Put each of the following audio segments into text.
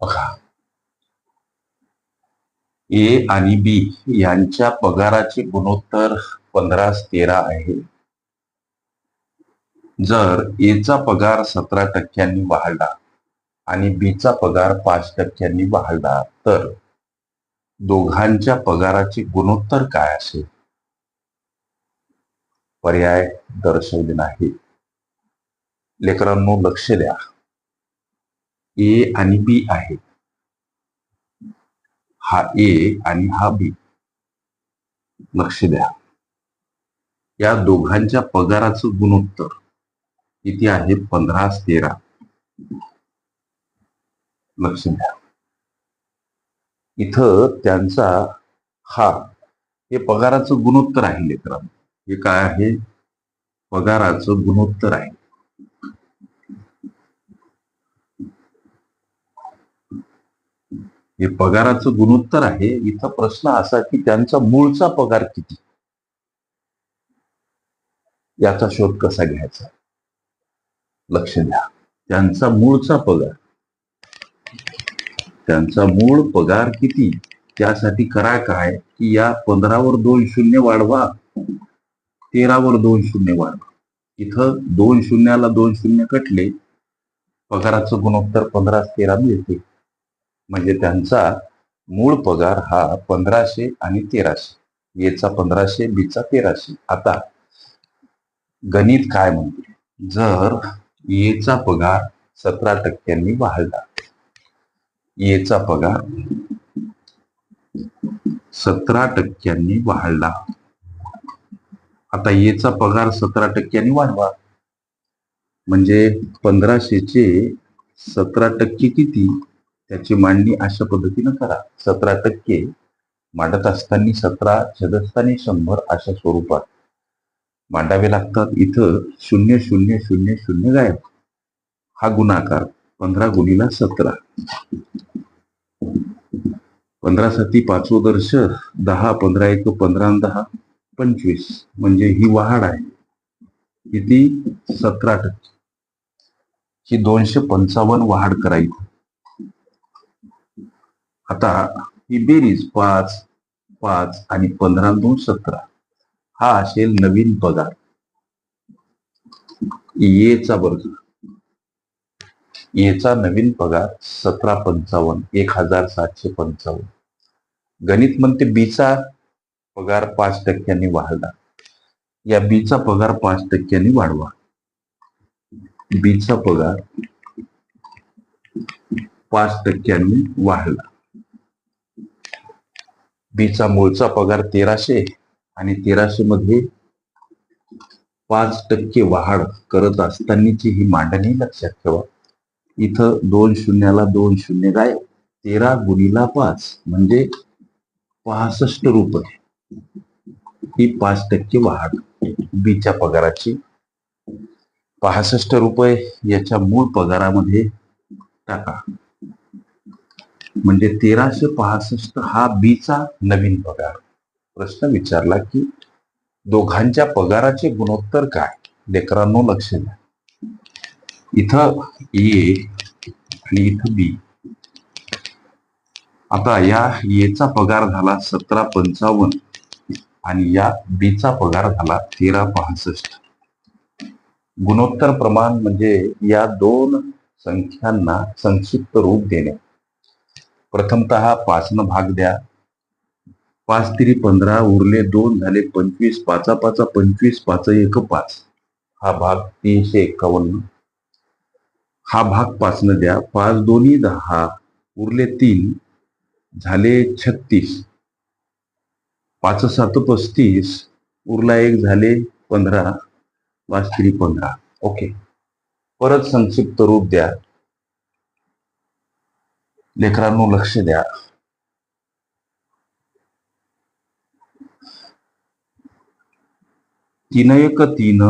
बघा. ए आणि बी यांच्या पगाराचे गुणोत्तर पंधरा तेरा आहे. जर एचा पगार सतरा टक्क्यांनी वाढला आणि बीचा पगार पाच टक्क्यांनी वाढला तर दोघांच्या पगाराचे गुणोत्तर काय असेल? पर्याय दर्शवले नाही लेकरांनो लक्ष द्या. ए आणि बी आहे. हा ए आणि हा बी लक्ष द्या. या दोघांच्या पगाराचं गुणोत्तर किती आहे? पंधरा तेरा. लक्ष द्या. इथं त्यांचा हा हे पगाराचं गुणोत्तर आहे लेकरांनो हे काय आहे? पगाराचं गुणोत्तर आहे. हे पगाराचं गुणोत्तर आहे. इथं प्रश्न असा की त्यांचा मूळचा पगार किती? याचा शोध कसा घ्यायचा? लक्ष द्या. त्यांचा मूळचा पगार. त्यांचा मूळ पगार किती? त्यासाठी करा काय? की या पंधरावर दोन शून्य वाढवा. तेरावर दोन शून्य वाढवा. इथं दोन शून्याला दोन शून्य कटले. पगाराचं गुणोत्तर पंधरा तेरा मिळते. म्हणजे त्यांचा मूळ पगार हा पंधराशे आणि तेराशे. एचा पंधराशे बीचा तेराशे. आता गणित काय म्हणते? जर एचा पगार सतरा टक्क्यांनी वाढला एचा पगार सतरा टक्क्यांनी वाढला आता एचा पगार सतरा टक्क्यांनी वाढवा. म्हणजे पंधराशेचे सतरा टक्के किती? त्याची मांडणी अशा पद्धतीनं करा. सतरा टक्के मांडत असताना सतरा छेदस्थानी शंभर अशा स्वरूपात. मांडावे लागतात. इथं शून्य शून्य शून्य शून्य गायब. हा गुणाकार पंधरा गुणीला सतरा. पंधरा सती पाचवं दर्श दहा पंधरा एक पंधरा दहा पंचवीस. म्हणजे ही वाढ आहे. किती? सतरा टक्के. ही दोनशे पंचावन्न वाढ करायची. आता ही बेरीज पाच पाच आणि पंधरा दोन सतरा. हा असेल नवीन पगार. येचा वर्ग येचा नवीन पगार सतरा पंचावन्न एक हजार सातशे पंचावन्न. गणित म्हणते बीचा पगार पाच टक्क्यांनी वाढला. या बीचा पगार पाच टक्क्यांनी वाढवा. बीचा पगार पाच टक्क्यांनी वाढला. बीचा मूळचा पगार तेराशे आणि तेराशे मध्ये पाच टक्के वाढ करत असतानाची ही मांडणी लक्षात ठेवा. इथं दोन शून्याला दोन शून्य गायब तेरा गुणीला पाच म्हणजे पासष्ट रुपये. ही पाच टक्के वाढ बीच्या पगाराची. पासष्ट रुपये याच्या मूळ पगारामध्ये टाका. म्हणजे तेराशे पासष्ट हा बीचा नवीन पगार. प्रश्न विचारला की दोघांच्या पगाराचे गुणोत्तर काय? लेकरांनो लक्ष द्या. इथं ए आणि इथं बी आता या एचा पगार झाला सतरा पंचावन्न आणि या बीचा पगार झाला तेरा पासष्ट. गुणोत्तर प्रमाण म्हणजे या दोन संख्यांना संक्षिप्त रूप देणे. प्रथमतः पाचनं भाग द्या. पाच तिरी पंधरा उरले दोन झाले पंचवीस पाचा पाचा पंचवीस पाच एक पाच. हा भाग तीनशे एक्कावन्न हा भाग पाचनं द्या. पाच दोन्ही दहा उरले तीन झाले छत्तीस. पाच सात पस्तीस उरला एक झाले पंधरा पाच तिरी पंधरा. ओके. परत संक्षिप्त रूप द्या. लेकरांनो लक्ष द्या. तीन एक तीन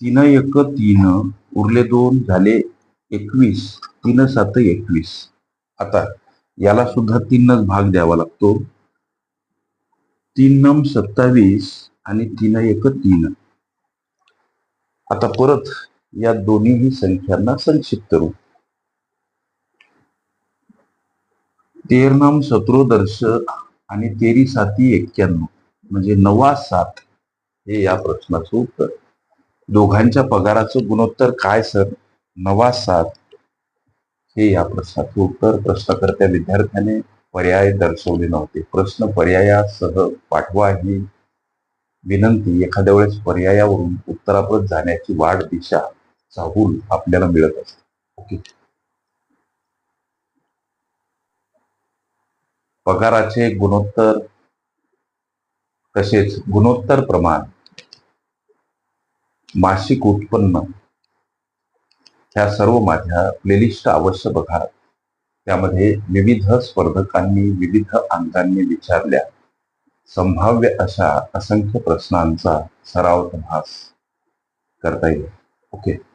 तीन एक तीन उरले दोन झाले एकवीस तीन सात एकवीस. आता याला सुद्धा तीनच भाग द्यावा लागतो. तीन नम सत्तावीस आणि तीन एक तीन. आता परत या दोन्हीही संख्यांना संक्षिप्त रूप. तेरनाम शत्रुदर्श आणि तेरी साती एक्क्याण्णव. म्हणजे नवा सात हे या प्रश्नाचं उत्तर. दोघांच्या पगाराचं गुणोत्तर काय सर? नवा सात हे या प्रश्नाचं उत्तर. प्रश्नकर्त्या विद्यार्थ्याने पर्याय दर्शवले नव्हते. प्रश्न पर्यायासह पाठवा ही विनंती. एखाद्या वेळेस पर्यायावरून उत्तराप्रत जाण्याची वाढ दिशा चाहूल आपल्याला मिळत असते. ओके. पगाराचे गुणोत्तर तसेच गुणोत्तर प्रमाण मासिक उत्पन्न ह्या सर्व माझ्या प्लेलिस्ट अवश्य बघा. त्यामध्ये विविध स्पर्धकांनी विविध अंगांनी विचारल्या. संभाव्य अशा असंख्य प्रश्नांचा सराव अभ्यास करता येईल. ओके.